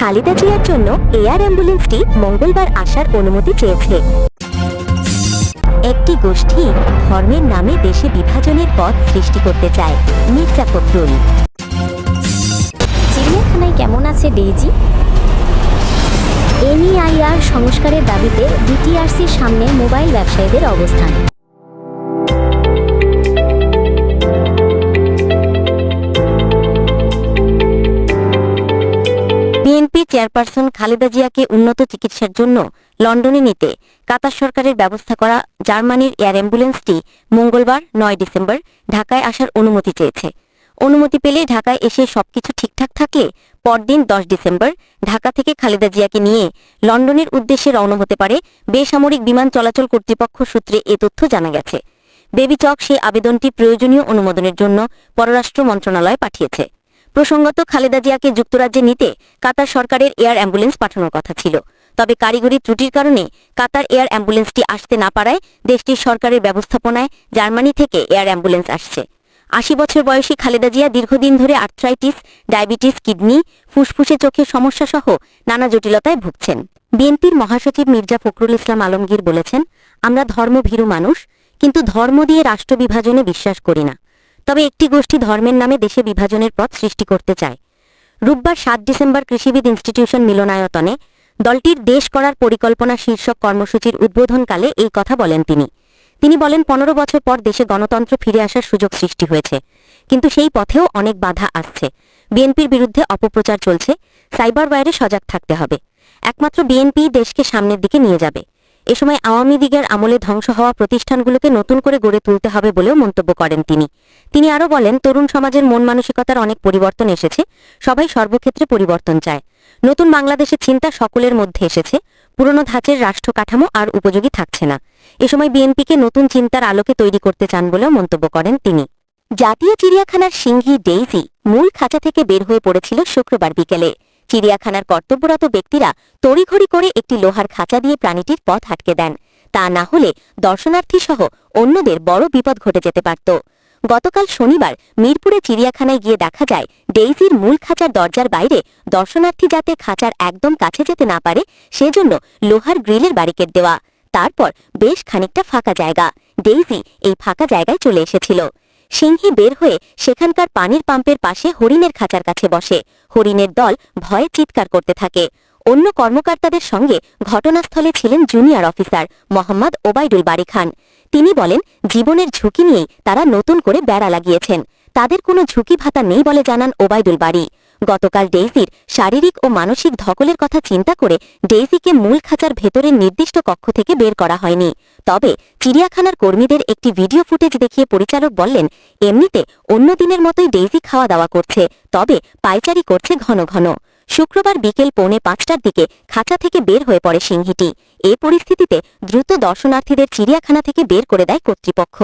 খালেদা জিয়ার জন্য এয়ার অ্যাম্বুলেন্সটি মঙ্গলবার আসার অনুমতি চেয়েছে। একটি গোষ্ঠী ধর্মের নামে দেশে বিভাজনের পথ সৃষ্টি করতে চায়, মির্জা ফখরুল। চিড়িয়াখানায় কেমন আছে ডেইজি? এনইআইআর সংস্কারের দাবিতে ডিটিআরসির সামনে মোবাইল ব্যবসায়ীদের অবস্থান। বিএনপি চেয়ারপারসন খালেদা জিয়াকে উন্নত চিকিৎসার জন্য লন্ডনে নিতে কাতার সরকারের ব্যবস্থা করা জার্মানির এয়ার অ্যাম্বুলেন্সটি মঙ্গলবার, নয় ডিসেম্বর, ঢাকায় আসার অনুমতি চেয়েছে। অনুমতি পেলে ঢাকায় এসে সবকিছু ঠিকঠাক থাকলে পরদিন দশ ডিসেম্বর ঢাকা থেকে খালেদা জিয়াকে নিয়ে লন্ডনের উদ্দেশ্যে রওনা হতে পারে বেসামরিক বিমান চলাচল কর্তৃপক্ষ সূত্রে এ তথ্য জানা গেছে। বেবি চক সেই আবেদনটি প্রয়োজনীয় অনুমোদনের জন্য পররাষ্ট্র মন্ত্রণালয় পাঠিয়েছে। প্রসঙ্গত খালেদা জিয়াকে যুক্তরাজ্যে নিতে কাতার সরকারের এয়ার অ্যাম্বুলেন্স পাঠানোর কথা ছিল। তবে কারিগরি ত্রুটির কারণে কাতার এয়ার অ্যাম্বুলেন্সটি আসতে না পারায় দেশটির সরকারের ব্যবস্থাপনায় জার্মানি থেকে এয়ার অ্যাম্বুলেন্স আসছে। আশি বছর বয়সী খালেদা জিয়া দীর্ঘদিন ধরে আর্থ্রাইটিস, ডায়াবেটিস, কিডনি, ফুসফুসে চোখের সমস্যা সহ নানা জটিলতায় ভুগছেন। বিএনপির মহাসচিব মির্জা ফখরুল ইসলাম আলমগীর বলেছেন, আমরা ধর্মভীরু মানুষ, কিন্তু ধর্ম দিয়ে রাষ্ট্র বিভাজনে বিশ্বাস করি না। তবে একটি গোষ্ঠী ধর্মের নামে দেশে বিভাজনের পথ সৃষ্টি করতে চায়। রোববার সাত ডিসেম্বর কৃষিবিদ ইনস্টিটিউশন মিলনায়তনে দলটির দেশ করার পরিকল্পনা শীর্ষক কর্মসূচির উদ্বোধনকালে এই কথা বলেন তিনি। তিনি বলেন, পনেরো বছর পর দেশে গণতন্ত্র ফিরে আসার সুযোগ সৃষ্টি হয়েছে, কিন্তু সেই পথেও অনেক বাধা আসছে। বিএনপির বিরুদ্ধে অপপ্রচার চলছে, সাইবার বাইরে সজাগ থাকতে হবে। একমাত্র বিএনপি দেশকে সামনের দিকে নিয়ে যাবে। এ সময় আওয়ামী লীগের আমলে ধ্বংস হওয়া প্রতিষ্ঠানগুলোকে নতুন করে গড়ে তুলতে হবে বলেও মন্তব্য করেন তিনি। তিনি আরও বলেন, তরুণ সমাজের মন মানসিকতার অনেক পরিবর্তন এসেছে, সবাই সর্বক্ষেত্রে পরিবর্তন চায়। নতুন বাংলাদেশের চিন্তা সকলের মধ্যে এসেছে, পুরনো ধাঁচের রাষ্ট্র কাঠামো আর উপযোগী থাকছে না। এ সময় বিএনপিকে নতুন চিন্তার আলোকে তৈরি করতে চান বলেও মন্তব্য করেন তিনি। জাতীয় চিড়িয়াখানার সিংহী ডেইজি মূল খাঁচা থেকে বের হয়ে পড়েছিল শুক্রবার বিকেলে। চিড়িয়াখানার কর্তব্যরত ব্যক্তিরা তড়িঘড়ি করে একটি লোহার খাঁচা দিয়ে প্রাণীটির পথ আটকে দেন। তা না হলে দর্শনার্থী সহ অন্যদের বড় বিপদ ঘটে যেতে পারত। গতকাল শনিবার মিরপুরে চিড়িয়াখানায় গিয়ে দেখা যায়, ডেইজির মূল খাঁচার দরজার বাইরে দর্শনার্থী যাতে খাঁচার একদম কাছে যেতে না পারে, সেজন্য লোহার গ্রিলের ব্যারিকেড দেওয়া। তারপর বেশ খানিকটা ফাঁকা জায়গা। ডেইজি এই ফাঁকা জায়গায় চলে এসেছিল। সিংহী বের হয়ে সেখানকার পানির পাম্পের পাশে হরিণের খাঁচার কাছে বসে। হরিণের দল ভয়ে চিৎকার করতে থাকে। অন্য কর্মকর্তাদের সঙ্গে ঘটনাস্থলে ছিলেন জুনিয়র অফিসার মোহাম্মদ ওবায়দুল বারি খান। তিনি বলেন, জীবনের ঝুঁকি নিয়েই তারা নতুন করে বেড়া লাগিয়েছেন। তাদের কোনো ঝুঁকি ভাতা নেই বলে জানান ওবায়দুল বাড়ি গতকাল ডেইজির শারীরিক ও মানসিক ধকলের কথা চিন্তা করে ডেইজিকে মূল খাঁচার ভেতরের নির্দিষ্ট কক্ষ থেকে বের করা হয়নি। তবে চিড়িয়াখানার কর্মীদের একটি ভিডিও ফুটেজ দেখিয়ে পরিচালক বললেন, এমনিতে অন্য দিনের মতোই ডেইজি খাওয়া দাওয়া করছে, তবে পাইচারি করছে ঘন ঘন। শুক্রবার বিকেল পৌনে পাঁচটার দিকে খাঁচা থেকে বের হয়ে পড়ে সিংহীটি। এ পরিস্থিতিতে দ্রুত দর্শনার্থীদের চিড়িয়াখানা থেকে বের করে দেয় কর্তৃপক্ষ।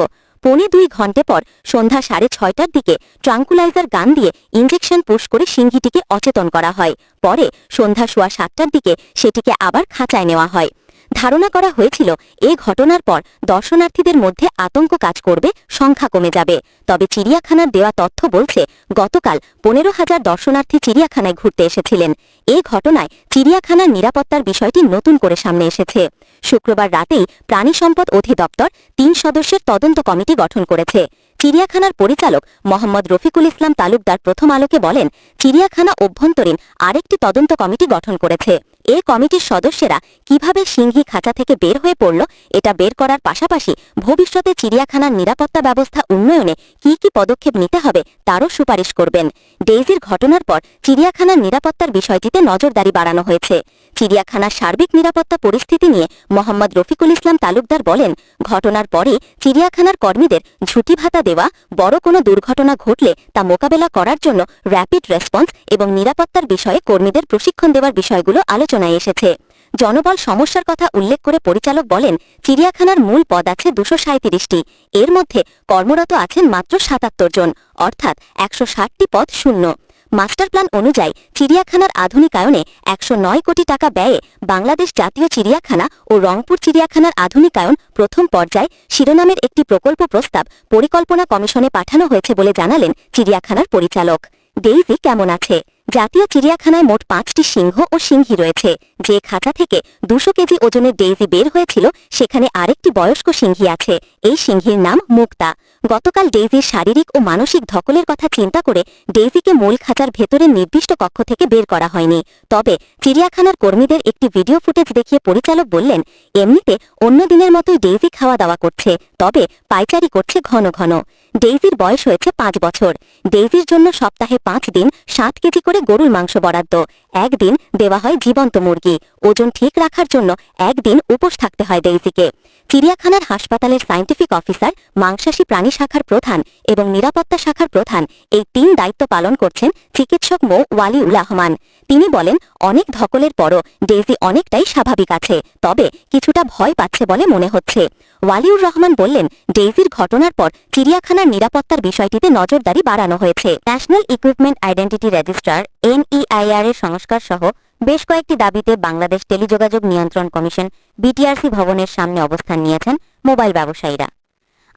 পৌনে দুই ঘণ্টা পর সন্ধ্যা সাড়ে ছয়টার দিকে ট্রাঙ্কুলাইজার গান দিয়ে ইঞ্জেকশন পুশ করে সিংহীটিকে অচেতন করা হয়। পরে সন্ধ্যা সোয়া সাতটার দিকে সেটিকে আবার খাঁচায় নেওয়া হয়। ধারণা করা হয়েছিল, এ ঘটনার পর দর্শনার্থীদের মধ্যে আতঙ্ক কাজ করবে, সংখ্যা কমে যাবে। তবে চিড়িয়াখানার দেওয়া তথ্য বলছে, গতকাল পনেরো হাজার দর্শনার্থী চিড়িয়াখানায় ঘুরতে এসেছিলেন। এ ঘটনায় চিড়িয়াখানার নিরাপত্তার বিষয়টি নতুন করে সামনে এসেছে। শুক্রবার রাতেই প্রাণী সম্পদ অধিদপ্তর তিন সদস্যের তদন্ত কমিটি গঠন করেছে। চিড়িয়াখানার পরিচালক মোহাম্মদ রফিকুল ইসলাম তালুকদার প্রথম আলোকে বলেন, চিড়িয়াখানা অভ্যন্তরীণ আরেকটি তদন্ত কমিটি গঠন করেছে। এ কমিটির সদস্যরা কীভাবে সিংহী খাঁচা থেকে বের হয়ে পড়ল, এটা বের করার পাশাপাশি ভবিষ্যতে চিড়িয়াখানার নিরাপত্তা ব্যবস্থা উন্নয়নে কি কি পদক্ষেপ নিতে হবে তারও সুপারিশ করবেন। ডেইজির ঘটনার পর চিড়িয়াখানার নিরাপত্তার বিষয়টিতে নজরদারি বাড়ানো হয়েছে। চিড়িয়াখানার সার্বিক নিরাপত্তা পরিস্থিতি নিয়ে মোহাম্মদ রফিকুল ইসলাম তালুকদার বলেন, ঘটনার পরে চিড়িয়াখানার কর্মীদের ঝুঁটি ভাতা দেওয়া, বড় কোনো দুর্ঘটনা ঘটলে তা মোকাবেলা করার জন্য র্যাপিড রেসপন্স এবং নিরাপত্তার বিষয়ে কর্মীদের প্রশিক্ষণ দেওয়ার বিষয়গুলো আলোচনায় এসেছে। জনবল সমস্যার কথা উল্লেখ করে পরিচালক বলেন, চিড়িয়াখানার মূল পদ আছে দুশো সাঁত্রিশটি এর মধ্যে কর্মরত আছেন মাত্র সাতাত্তর জন, অর্থাৎ একশো ষাটটি পদ শূন্য। মাস্টার প্ল্যান অনুযায়ী চিড়িয়াখানার আধুনিকায়নে একশো নয় কোটি টাকা ব্যয়ে বাংলাদেশ জাতীয় চিড়িয়াখানা ও রংপুর চিড়িয়াখানার আধুনিকায়ন প্রথম পর্যায়ে শিরোনামের একটি প্রকল্প প্রস্তাব পরিকল্পনা কমিশনে পাঠানো হয়েছে বলে জানালেন চিড়িয়াখানার পরিচালক। ডেইজি কেমন আছে? জাতীয় চিড়িয়াখানায় মোট পাঁচটি সিংহ ও সিংহী রয়েছে। যে খাঁচা থেকে দুশো কেজি ওজনের ডেইজি বের হয়েছিল, সেখানে আরেকটি বয়স্ক সিংহী আছে। এই সিংহীর নাম মুক্তা। গতকাল ডেইজির শারীরিক ও মানসিক ধকলের কথা চিন্তা করে ডেইজিকে মূল খাঁচার ভেতরের নির্দিষ্ট কক্ষ থেকে বের করা হয়নি। তবে চিড়িয়াখানার কর্মীদের একটি ভিডিও ফুটেজ দেখিয়ে পরিচালক বললেন, এমনিতে অন্য দিনের মতোই ডেইজি খাওয়া দাওয়া করছে, তবে পাইচারি করছে ঘন ঘন। ডেইজির বয়স হয়েছে পাঁচ বছর। ডেইজির জন্য সপ্তাহে পাঁচ দিন সাত কেজি করে গরুর মাংস বরাদ্দ। একদিন দেওয়া হয় জীবন্ত মুরগি। ওজন ঠিক রাখার জন্য একদিন উপোস থাকতে হয় ডেইজিকে। চিড়িয়াখানার হাসপাতালের সায়েন্টিফিক অফিসার মাংসাশী প্রাণী শাখার প্রধান এবং নিরাপত্তা শাখার প্রধান এই তিন দায়িত্ব পালন করছেন চিকিৎসক মো. ওয়ালিউল রহমান। তিনি বলেন, অনেক ধকলের পরও ডেইজি অনেকটাই স্বাভাবিক আছে, তবে কিছুটা ভয় পাচ্ছে বলে মনে হচ্ছে। ওয়ালিউর রহমান বললেন ডেইজির ঘটনার পর চিড়িয়াখানার নিরাপত্তার বিষয়টিতে নজরদারি বাড়ানো হয়েছে। National equipment identity registrar NEIR এর সংস্কার সহ বেশ কয়েকটি দাবিতে বাংলাদেশ টেলিযোগাযোগ নিয়ন্ত্রণ কমিশন বিটিআরসি ভবনের সামনে অবস্থান নিয়েছেন মোবাইল ব্যবসায়ীরা।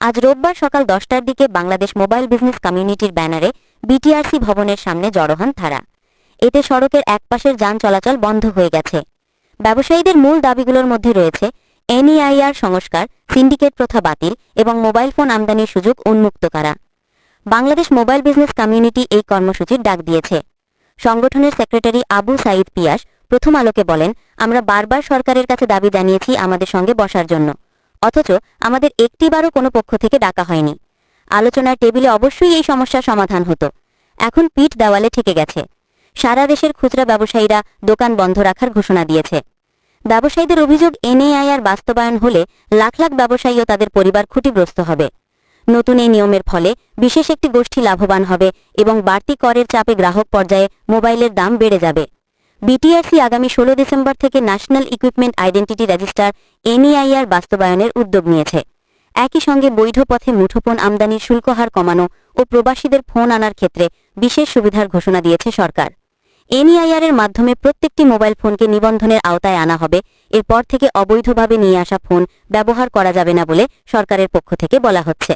আজ রোববার সকাল দশটার দিকে বাংলাদেশ মোবাইল বিজনেস কমিউনিটির ব্যানারে বিটিআরসি ভবনের সামনে জড়ো হন তারা। এতে সড়কের একপাশের যান চলাচল বন্ধ হয়ে গেছে। ব্যবসায়ীদের মূল দাবিগুলোর মধ্যে রয়েছে, এনইআইআর সংস্কার, সিন্ডিকেট প্রথা বাতিল এবং মোবাইল ফোন আমদানির সুযোগ উন্মুক্ত করা। বাংলাদেশ মোবাইল বিজনেস কমিউনিটি এই কর্মসূচির ডাক দিয়েছে। সংগঠনের সেক্রেটারি আবু সাঈদ পিয়াস প্রথম আলোকে বলেন, আমরা বারবার সরকারের কাছে দাবি জানিয়েছি আমাদের সঙ্গে বসার জন্য। অথচ আমাদের একটিবারও কোনো পক্ষ থেকে ডাকা হয়নি। আলোচনার টেবিলে অবশ্যই এই সমস্যার সমাধান হতো। এখন পিঠ দেওয়ালে ঠেকে গেছে। সারা দেশের খুচরা ব্যবসায়ীরা দোকান বন্ধ রাখার ঘোষণা দিয়েছে। ব্যবসায়ীদের অভিযোগ এনএআইআর বাস্তবায়ন হলে লাখ লাখ ব্যবসায়ী ও তাদের পরিবার ক্ষতিগ্রস্ত হবে। নতুন এই নিয়মের ফলে বিশেষ একটি গোষ্ঠী লাভবান হবে এবং বাড়তি করের চাপে গ্রাহক পর্যায়ে মোবাইলের দাম বেড়ে যাবে। বিটিআরসি আগামী ষোলো ডিসেম্বর থেকে national equipment identity register, NEIR বাস্তবায়নের উদ্যোগ নিয়েছে। একই সঙ্গে বৈধ পথে মুঠোফোন আমদানির শুল্ক হার কমানো ও প্রবাসীদের ফোন আনার ক্ষেত্রে বিশেষ সুবিধার ঘোষণা দিয়েছে সরকার। এনইআইআর এর মাধ্যমে প্রত্যেকটি মোবাইল ফোনকে নিবন্ধনের আওতায় আনা হবে। এরপর থেকে অবৈধভাবে নিয়ে আসা ফোন ব্যবহার করা যাবে না বলে সরকারের পক্ষ থেকে বলা হচ্ছে।